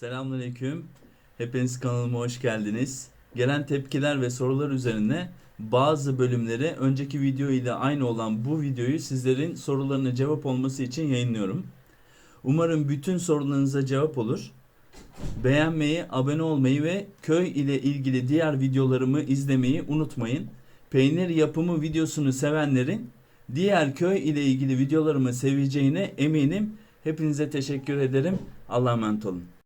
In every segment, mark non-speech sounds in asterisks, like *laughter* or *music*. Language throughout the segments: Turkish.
Selamünaleyküm. Hepiniz kanalıma hoş geldiniz. Gelen tepkiler ve sorular üzerine bazı bölümleri önceki video ile aynı olan bu videoyu sizlerin sorularına cevap olması için yayınlıyorum. Umarım bütün sorularınıza cevap olur. Beğenmeyi, abone olmayı ve köy ile ilgili diğer videolarımı izlemeyi unutmayın. Peynir yapımı videosunu sevenlerin diğer köy ile ilgili videolarımı seveceğine eminim. Hepinize teşekkür ederim. Allah'a emanet olun.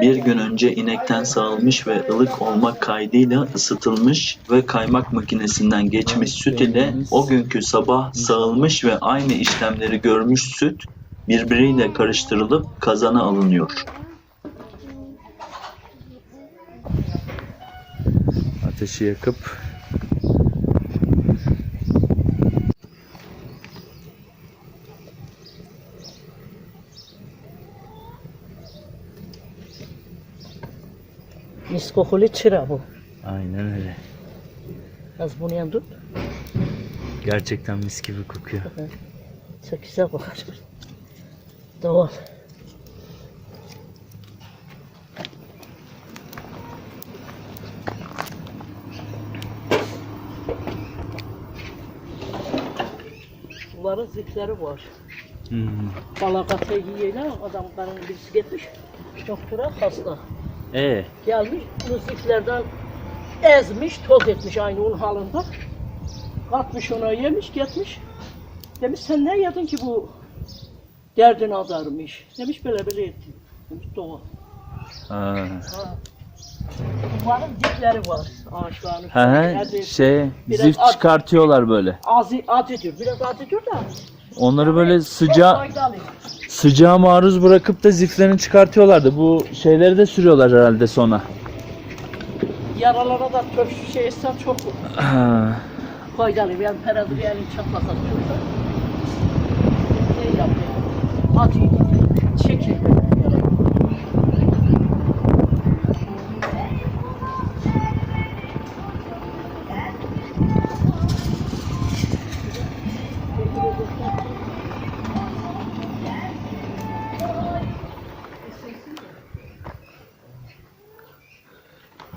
Bir gün önce inekten sağılmış ve ılık olmak kaydıyla ısıtılmış ve kaymak makinesinden geçmiş süt ile o günkü sabah sağılmış ve aynı işlemleri görmüş süt birbiriyle karıştırılıp kazana alınıyor. Ateşi yakıp Mis kokulu çıra bu. aynen öyle. Az bunu yan tut. Gerçekten mis gibi kokuyor. Çok güzel kokar. Doğal. Bunların zifleri var. Hmm. Balakata yiyeler adamların birisi gitmiş. Doktora hasta. E Gelmiş bu ziflerden ezmiş, toz etmiş aynı onun halinde. Katmış ona yemiş, gitmiş. Demiş sen ne yedin ki bu derdin azarmış. Demiş böyle böyle ettim. Demiş doğru. ha. Ha. Bunların dipleri var ağaçların. He he, şey az- çıkartıyorlar böyle. Azı, acıdır, biraz acıdır da. Onları böyle Çok sıcağı faydalı. sıcağa maruz bırakıp da ziflerini çıkartıyorlardı. Bu şeyleri de sürüyorlar herhalde sonra. Yaralara da tür şey etsen çok Ha. faydalı. Yani peradır yani çatlasa şurada. Şey yapıyor. Acı çekil.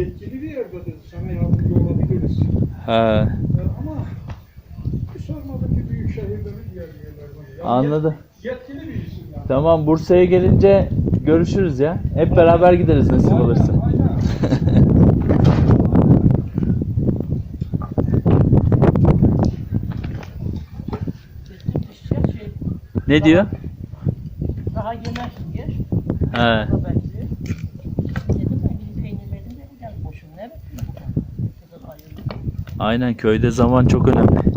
yetkili bir yerde dedi sana yardımcı olabiliriz. Ha. E, ama bir sormadım ki büyük şehirleri gelmiyorlar. Yani Anladım. yet- yetkili bir isim yani. Tamam Bursa'ya gelince görüşürüz ya. Hep beraber gideriz nasip Aynen, olursa. Aynen. *laughs* Ne diyor? Daha yemek yer. Ha. Aynen köyde zaman çok önemli.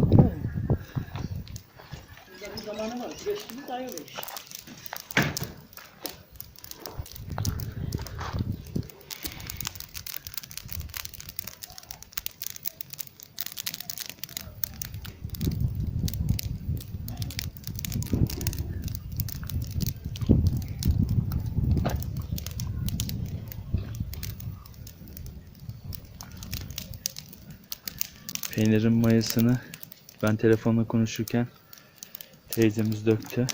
Peynirin mayasını ben telefonla konuşurken teyzemiz döktü.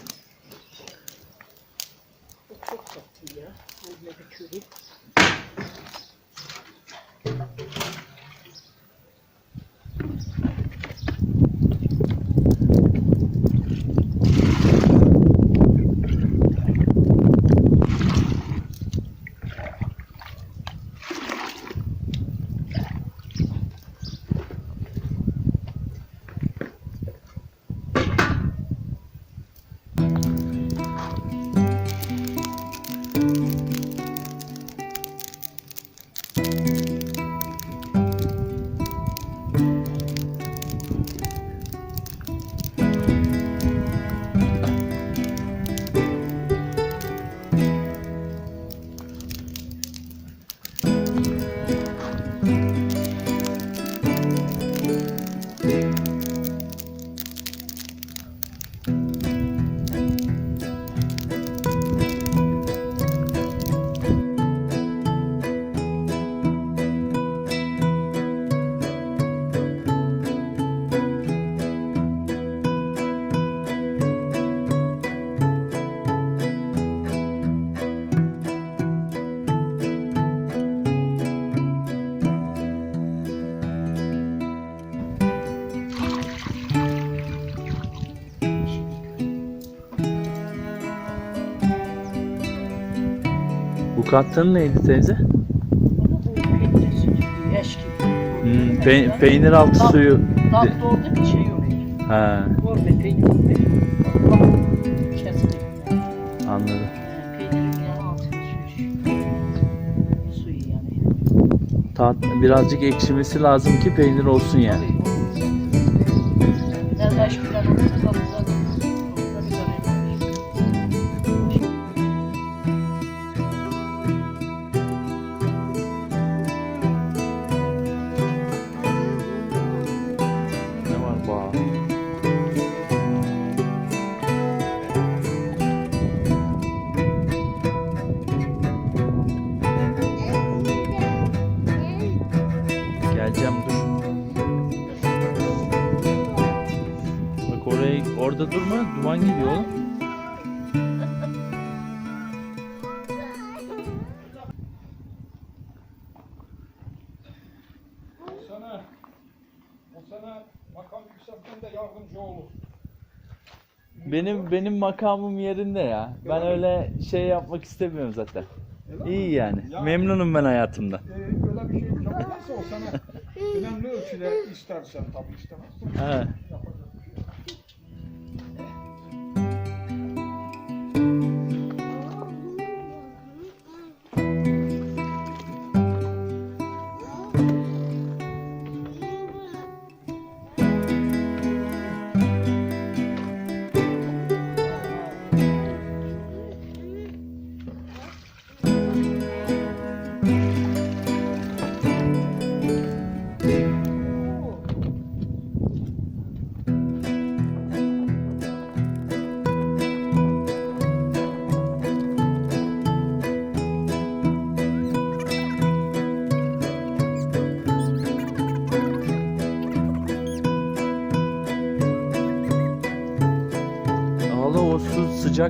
Neydi teyze? Bu peynir suyu, eşki. Hmm, pe- peynir altı Tat- suyu. Tatlı oldu bir şey yok. Ha, Orada peynir anladım. Tat birazcık ekşimesi lazım ki peynir olsun yani. Duman geliyor oğlum. Sana, o sana makam yükseltmende yardımcı olur. Benim benim makamım yerinde ya. Ben öyle şey yapmak istemiyorum zaten. İyi yani. Ya- Memnunum ben hayatımda. Ee, öyle bir şey yapamazsa o sana önemli ölçüde istersen tabii istemezsen Ha.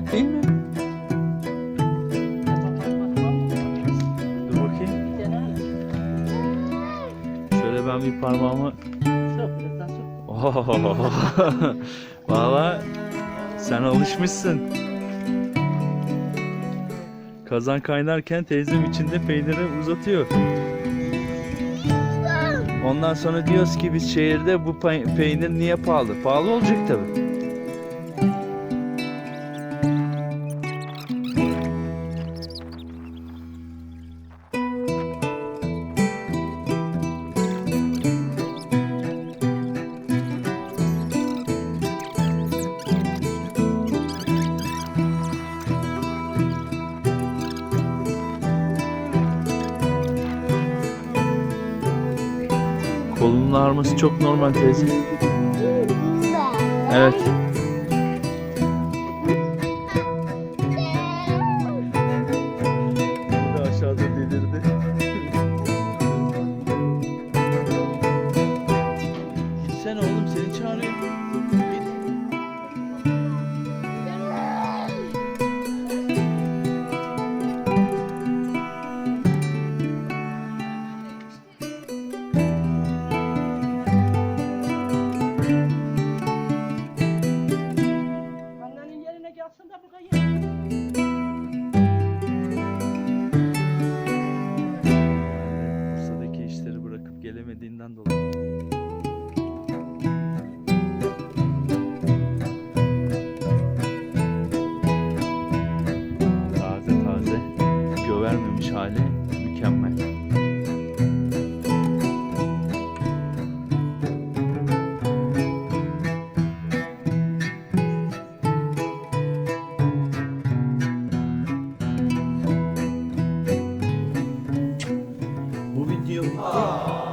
Sıcak değil mi? Dur bakayım. Şöyle ben bir parmağımı... *laughs* Oh. Valla sen alışmışsın. Kazan kaynarken teyzem içinde peyniri uzatıyor. Ondan sonra diyoruz ki biz şehirde bu pey- peynir niye pahalı? Pahalı olacak tabi. Kolunun ağrıması çok normal teyze. Evet.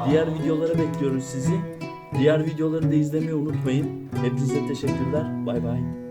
Diğer videolara bekliyoruz sizi. Diğer videoları da izlemeyi unutmayın. Hepinize teşekkürler. Bay bay.